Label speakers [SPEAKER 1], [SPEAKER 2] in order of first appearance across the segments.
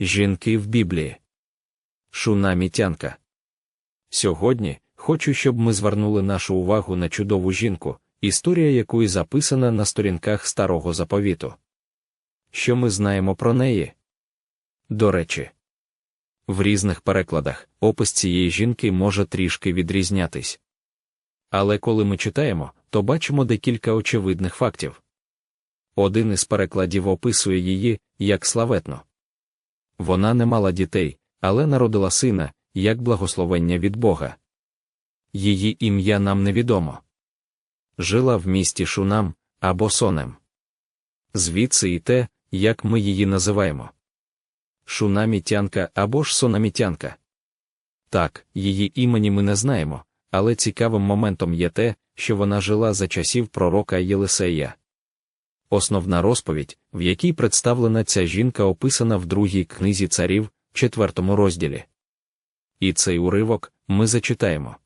[SPEAKER 1] Жінки в Біблії. Шунамітянка. Сьогодні хочу, щоб ми звернули нашу увагу на чудову жінку, історія якої записана на сторінках старого заповіту. Що ми знаємо про неї? До речі, в різних перекладах опис цієї жінки може трішки відрізнятись. Але коли ми читаємо, то бачимо декілька очевидних фактів. Один із перекладів описує її як славетно. Вона не мала дітей, але народила сина, як благословення від Бога. Її ім'я нам невідомо. Жила в місті Шунам або Сонем. Звідси і те, як ми її називаємо. Шунамітянка або ж сонамітянка. Так, її імені ми не знаємо, але цікавим моментом є те, що вона жила за часів пророка Єлисея. Основна розповідь, в якій представлена ця жінка описана в другій книзі царів, четвертому розділі. І цей уривок ми зачитаємо.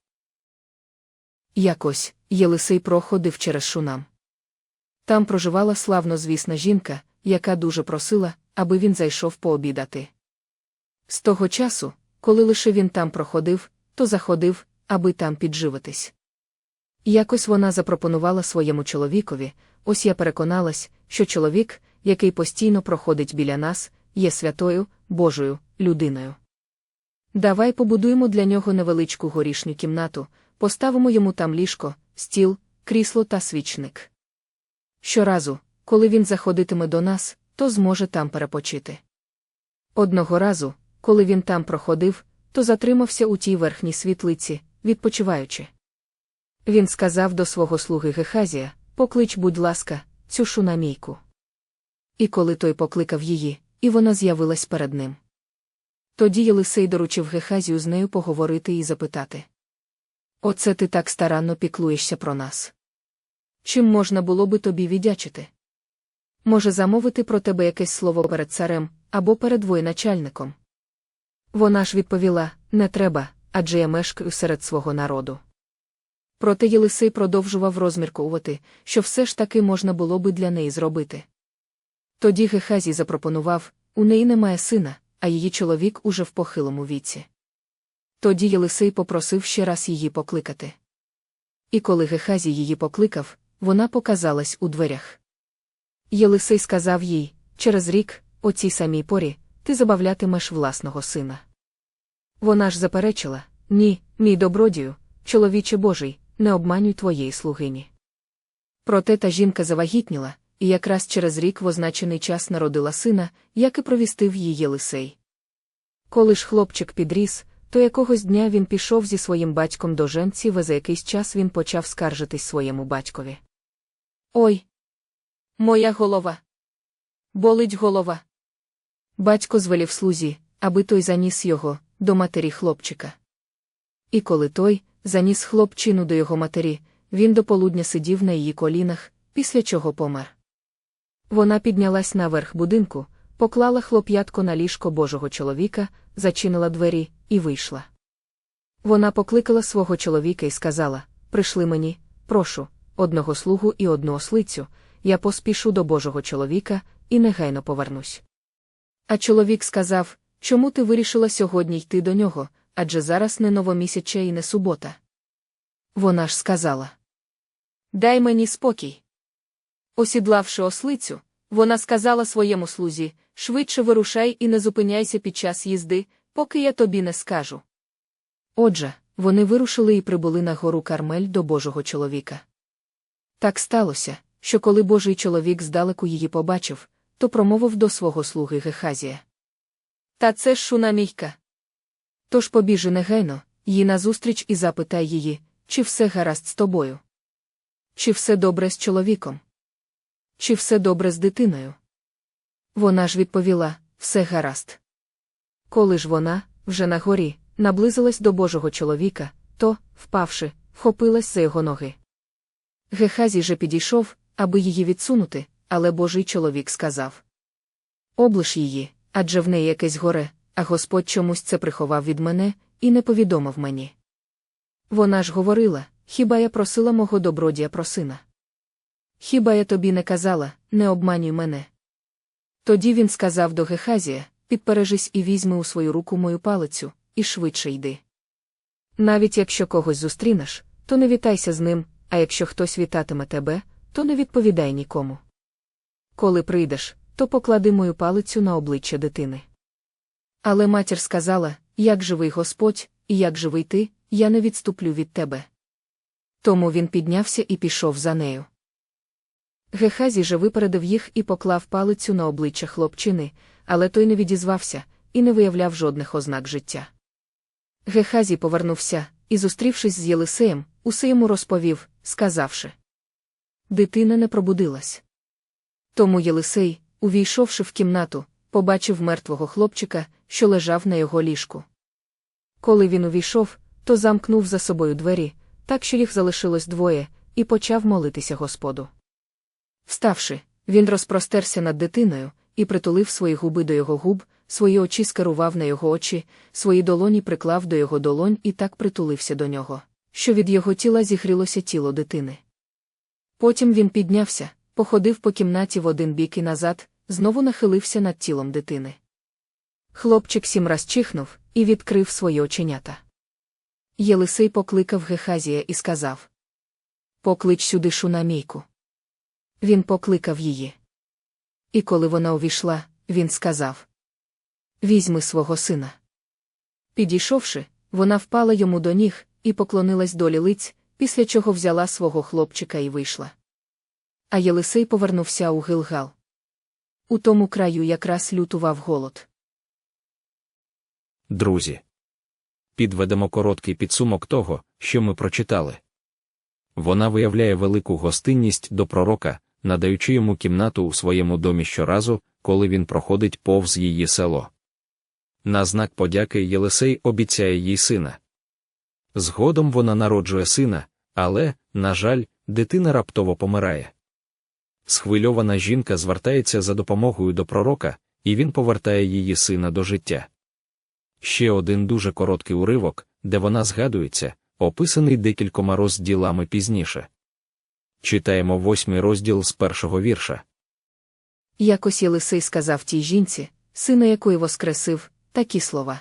[SPEAKER 2] Якось Єлисей проходив через шунам. Там проживала славнозвісна жінка, яка дуже просила, аби він зайшов пообідати. З того часу, коли лише він там проходив, то заходив, аби там підживитись. Якось вона запропонувала своєму чоловікові, ось я переконалась, що чоловік, який постійно проходить біля нас, є святою, Божою людиною. Давай побудуємо для нього невеличку горішню кімнату, поставимо йому там ліжко, стіл, крісло та свічник. Щоразу, коли він заходитиме до нас, то зможе там перепочити. Одного разу, коли він там проходив, то затримався у тій верхній світлиці, відпочиваючи. Він сказав до свого слуги Гехазія Поклич, будь ласка, цю шунамійку. І коли той покликав її, і вона з'явилась перед ним. Тоді Єлисей доручив Гехазію з нею поговорити і запитати. Оце ти так старанно піклуєшся про нас. Чим можна було би тобі віддячити? Може замовити про тебе якесь слово перед царем або перед воєначальником? Вона ж відповіла не треба, адже я мешкаю серед свого народу. Проте Єлисей продовжував розмірковувати, що все ж таки можна було би для неї зробити. Тоді Гехазій запропонував у неї немає сина, а її чоловік уже в похилому віці. Тоді Єлисей попросив ще раз її покликати. І коли Гехазій її покликав, вона показалась у дверях. Єлисей сказав їй через рік, о цій самій порі, ти забавлятимеш власного сина. Вона ж заперечила ні, мій добродію, чоловіче Божий, не обманюй твоєї слугині. Проте та жінка завагітніла, і якраз через рік в означений час народила сина, як і провістив її Єлисей. Коли ж хлопчик підріс, то якогось дня він пішов зі своїм батьком до женці, і за якийсь час він почав скаржитись своєму батькові. Ой, моя голова. Болить голова. Батько звелів слузі, аби той заніс його до матері хлопчика. І коли той заніс хлопчину до його матері, він до полудня сидів на її колінах, після чого помер. Вона піднялась наверх будинку, поклала хлоп'ятко на ліжко Божого чоловіка, зачинила двері і вийшла. Вона покликала свого чоловіка і сказала: Прийшли мені, прошу, одного слугу і одну ослицю, я поспішу до Божого чоловіка і негайно повернусь. А чоловік сказав Чому ти вирішила сьогодні йти до нього, адже зараз не новомісяча і не субота? Вона ж сказала Дай мені спокій. Осідлавши ослицю, вона сказала своєму слузі швидше вирушай і не зупиняйся під час їзди, поки я тобі не скажу. Отже, вони вирушили і прибули на гору Кармель до Божого чоловіка. Так сталося, що коли Божий чоловік здалеку її побачив, то промовив до свого слуги Гехазія. Та це ж шунамійка. Тож побіжи негайно, їй назустріч і запитай її, чи все гаразд з тобою. Чи все добре з чоловіком? Чи все добре з дитиною? Вона ж відповіла все гаразд. Коли ж вона, вже на горі, наблизилась до Божого чоловіка, то, впавши, вхопилась за його ноги. Гехазій же підійшов, аби її відсунути, але Божий чоловік сказав Облиш її, адже в неї якесь горе, а Господь чомусь це приховав від мене і не повідомив мені. Вона ж говорила хіба я просила мого добродія про сина? Хіба я тобі не казала, не обманюй мене? Тоді він сказав до Гехазія підпережись і візьми у свою руку мою палицю, і швидше йди. Навіть якщо когось зустрінеш, то не вітайся з ним, а якщо хтось вітатиме тебе, то не відповідай нікому. Коли прийдеш, то поклади мою палицю на обличчя дитини. Але матір сказала: Як живий Господь, і як живий ти, я не відступлю від тебе. Тому він піднявся і пішов за нею. Гехазі же випередив їх і поклав палицю на обличчя хлопчини, але той не відізвався і не виявляв жодних ознак життя. Гехазі повернувся і, зустрівшись з Єлисеєм, усе йому розповів, сказавши: Дитина не пробудилась. Тому Єлисей, увійшовши в кімнату, побачив мертвого хлопчика, що лежав на його ліжку. Коли він увійшов, то замкнув за собою двері, так що їх залишилось двоє, і почав молитися Господу. Вставши, він розпростерся над дитиною і притулив свої губи до його губ, свої очі скерував на його очі, свої долоні приклав до його долонь і так притулився до нього, що від його тіла зігрілося тіло дитини. Потім він піднявся, походив по кімнаті в один бік і назад, знову нахилився над тілом дитини. Хлопчик сім раз чихнув і відкрив свої оченята. Єлисей покликав Гехазія і сказав: Поклич сюди шунамійку. Він покликав її. І коли вона увійшла, він сказав: Візьми свого сина. Підійшовши, вона впала йому до ніг і поклонилась долі лиць, після чого взяла свого хлопчика і вийшла. А Єлисей повернувся у Гилгал. У тому краю якраз лютував голод.
[SPEAKER 1] Друзі. Підведемо короткий підсумок того, що ми прочитали. Вона виявляє велику гостинність до пророка, надаючи йому кімнату у своєму домі щоразу, коли він проходить повз її село. На знак подяки Єлисей обіцяє їй сина. Згодом вона народжує сина, але, на жаль, дитина раптово помирає. Схвильована жінка звертається за допомогою до пророка, і він повертає її сина до життя. Ще один дуже короткий уривок, де вона згадується, описаний декількома розділами пізніше. Читаємо восьмий розділ з першого вірша.
[SPEAKER 2] Якось Єлисей сказав тій жінці, сина якої воскресив, такі слова.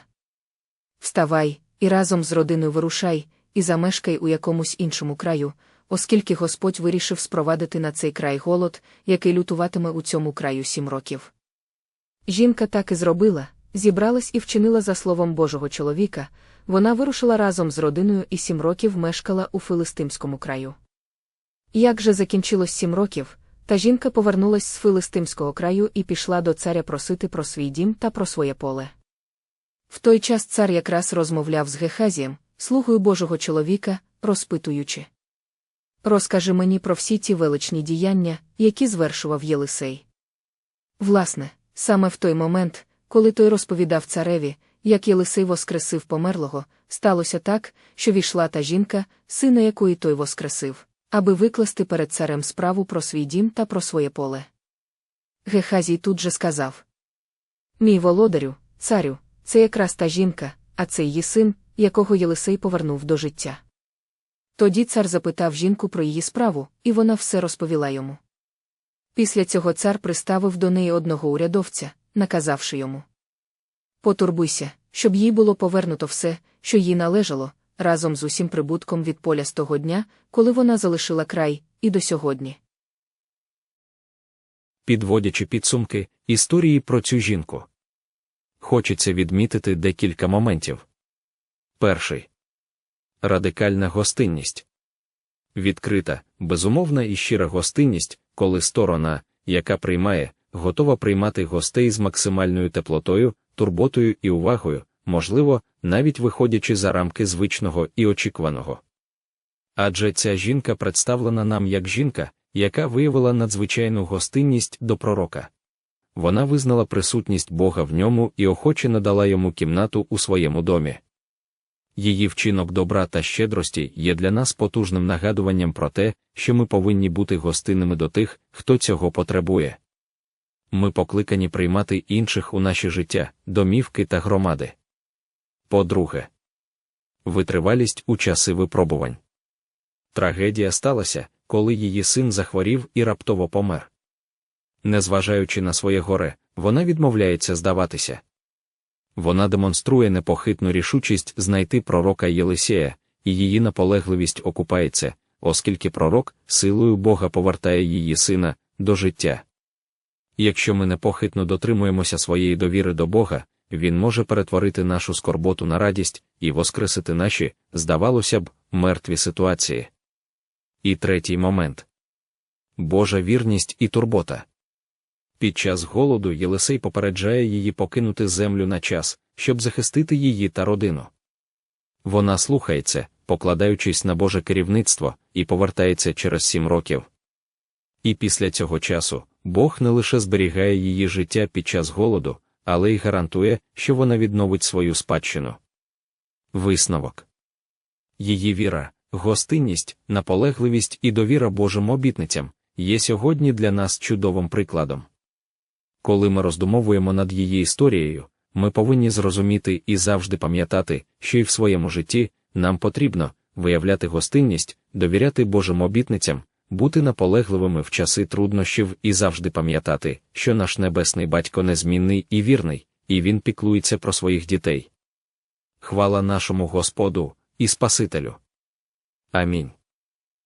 [SPEAKER 2] Вставай, і разом з родиною вирушай, і замешкай у якомусь іншому краю, оскільки Господь вирішив спровадити на цей край голод, який лютуватиме у цьому краю сім років. Жінка так і зробила, зібралась і вчинила за словом Божого чоловіка, вона вирушила разом з родиною і сім років мешкала у Филистимському краю. Як же закінчилось сім років, та жінка повернулась з Филистимського краю і пішла до царя просити про свій дім та про своє поле. В той час цар якраз розмовляв з Гехазієм, слугою Божого чоловіка, розпитуючи. Розкажи мені про всі ті величні діяння, які звершував Єлисей. Власне, саме в той момент, коли той розповідав цареві, як Єлисей воскресив померлого, сталося так, що війшла та жінка, сина якої той воскресив, аби викласти перед царем справу про свій дім та про своє поле. Гехазій тут же сказав: Мій володарю, царю, це якраз та жінка, а це її син, якого Єлисей повернув до життя. Тоді цар запитав жінку про її справу, і вона все розповіла йому. Після цього цар приставив до неї одного урядовця, наказавши йому Потурбуйся, щоб їй було повернуто все, що їй належало, разом з усім прибутком від поля з того дня, коли вона залишила край, і до сьогодні.
[SPEAKER 1] Підводячи підсумки історії про цю жінку. Хочеться відмітити декілька моментів. Перший радикальна гостинність. Відкрита, безумовна і щира гостинність, коли сторона, яка приймає, готова приймати гостей з максимальною теплотою, турботою і увагою, можливо, навіть виходячи за рамки звичного і очікуваного. Адже ця жінка представлена нам як жінка, яка виявила надзвичайну гостинність до пророка. Вона визнала присутність Бога в ньому і охоче надала йому кімнату у своєму домі. Її вчинок добра та щедрості є для нас потужним нагадуванням про те, що ми повинні бути гостинними до тих, хто цього потребує. Ми покликані приймати інших у наші життя, домівки та громади. По-друге, витривалість у часи випробувань. Трагедія сталася, коли її син захворів і раптово помер. Незважаючи на своє горе, вона відмовляється здаватися. Вона демонструє непохитну рішучість знайти пророка Єлисея, і її наполегливість окупається, оскільки пророк силою Бога повертає її сина до життя. Якщо ми непохитно дотримуємося своєї довіри до Бога, Він може перетворити нашу скорботу на радість і воскресити наші, здавалося б, мертві ситуації. І третій момент Божа вірність і турбота. Під час голоду Єлисей попереджає її покинути землю на час, щоб захистити її та родину. Вона слухається, покладаючись на Боже керівництво, і повертається через сім років. І після цього часу Бог не лише зберігає її життя під час голоду, але й гарантує, що вона відновить свою спадщину. Висновок її віра, гостинність, наполегливість і довіра Божим обітницям є сьогодні для нас чудовим прикладом. Коли ми роздумовуємо над її історією, ми повинні зрозуміти і завжди пам'ятати, що і в своєму житті нам потрібно виявляти гостинність, довіряти Божим обітницям, бути наполегливими в часи труднощів і завжди пам'ятати, що наш небесний батько незмінний і вірний, і він піклується про своїх дітей. Хвала нашому Господу і Спасителю. Амінь.